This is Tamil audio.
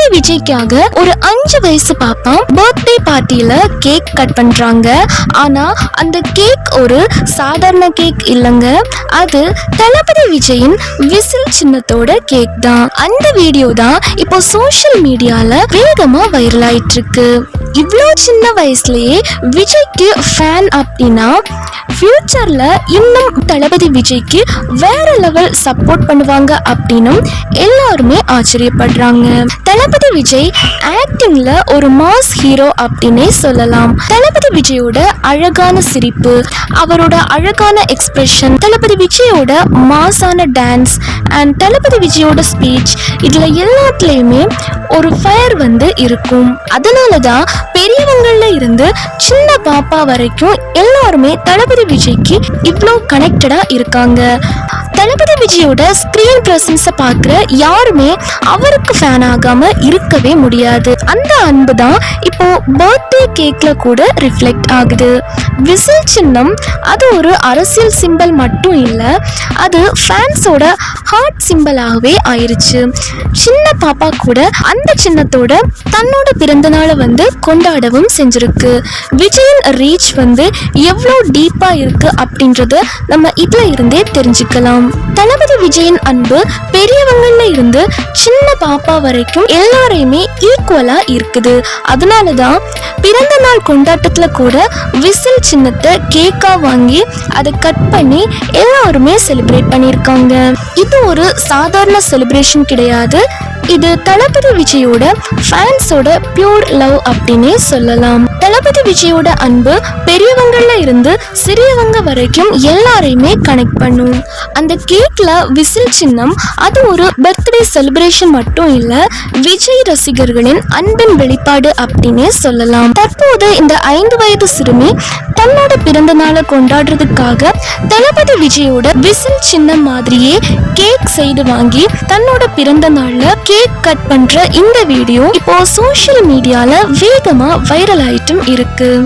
தளபதி விஜய்க்காக ஒரு அஞ்சு வயசு பாப்பா பர்த்டே பார்ட்டியில கேக் கட் பண்றாங்க. ஆனா அந்த கேக் ஒரு சாதாரண கேக் இல்லைங்க. அது தளபதி விஜயின் விசில் சின்னத்தோட கேக் தான். அந்த வீடியோ தான் இப்போ சோஷியல் மீடியால வேகமா வைரல் ஆயிட்டு இருக்கு. இவ்வளோ சின்ன வயசுலயே விஜய்க்கு ஃபேன் அப்படின்னா ஃப்யூச்சரில் இன்னும் தளபதி விஜய்க்கு வேற லெவல் சப்போர்ட் பண்ணுவாங்க அப்படின்னும் எல்லாருமே ஆச்சரியப்படுறாங்க. தளபதி விஜய் ஆக்டிங்ல ஒரு மாஸ் ஹீரோ அப்படின்னே சொல்லலாம். தளபதி விஜயோட அழகான சிரிப்பு அவரோட அழகான எக்ஸ்பிரஷன் தளபதி விஜயோட மாஸான டான்ஸ் அண்ட் தளபதி விஜயோட ஸ்பீச் இதுல எல்லாத்துலயுமே ஒரு ஃபயர் வந்து இருக்கும். அதனால தான் பெரியவங்கள்ல இருந்து சின்ன பாப்பா வரைக்கும் எல்லாருமே தளபதி விஜய்க்கு இவ்வளோ கனெக்டடா இருக்காங்க. தளபதி விஜயோட ஸ்கிரீன் பிரசன்ஸை பார்க்குற யாருமே அவருக்கு ஃபேன் ஆகாம இருக்கவே முடியாது. அந்த அன்பு தான் இப்போ பர்த்டே கேக்கில் கூட ரிஃப்ளெக்ட் ஆகுது. விசில் சின்னம் அது ஒரு அரசியல் சிம்பல் மட்டும் இல்லை அது ஃபேன்ஸோட ஹார்ட் சிம்பிளாகவே ஆயிருச்சு. சின்ன பாப்பா கூட அந்த சின்னத்தோட தன்னோட பிறந்த நாளை வந்து கொண்டாடவும் செஞ்சிருக்கு. விஜயின் ரீச் வந்து எவ்வளோ டீப்பாக இருக்கு அப்படின்றத நம்ம இதில் இருந்தே தெரிஞ்சுக்கலாம். தளபதி விஜயின் அன்பு பெரியவங்கள்ல இருந்து சின்ன பாப்பா வரைக்கும் எல்லாரையுமே ஈக்குவலாக இருக்குது. அதனால தான் பிறந்த நாள் கொண்டாட்டத்தில் கூட விசில் சின்னத்தை கேக்காக வாங்கி அதை கட் பண்ணி எல்லாருமே செலிப்ரேட் பண்ணியிருக்காங்க. இது ஒரு சாதாரண செலிப்ரேஷன் கிடையாது. இது தளபதி விஜயோட ஃபேன்ஸோட பியூர் லவ் அப்படின்னே சொல்லலாம். தளபதி விஜயோட அன்பு பெரியவங்கள்ல இருந்து சிறியவங்க வரைக்கும் எல்லாரையுமே கனெக்ட் பண்ணும். அந்த கேக்ல விசில் சின்னம் அது ஒரு பர்த்டே செலிப்ரேஷன் மட்டும் இல்ல விஜய் ரசிகர்களின் அன்பின் வெளிப்பாடு அப்படின்னே சொல்லலாம். தற்போது இந்த ஐந்து வயது சிறுமி தன்னோட பிறந்த நாளை கொண்டாடுறதுக்காக தளபதி விஜயோட விசில் சின்னம் மாதிரியே கேக் செய்து வாங்கி தன்னோட பிறந்த நாள்ல கேக் கட் பண்ற இந்த வீடியோ இப்போ சோஷியல் மீடியால வேகமா வைரல் ஆயிட்டும் இருக்கு.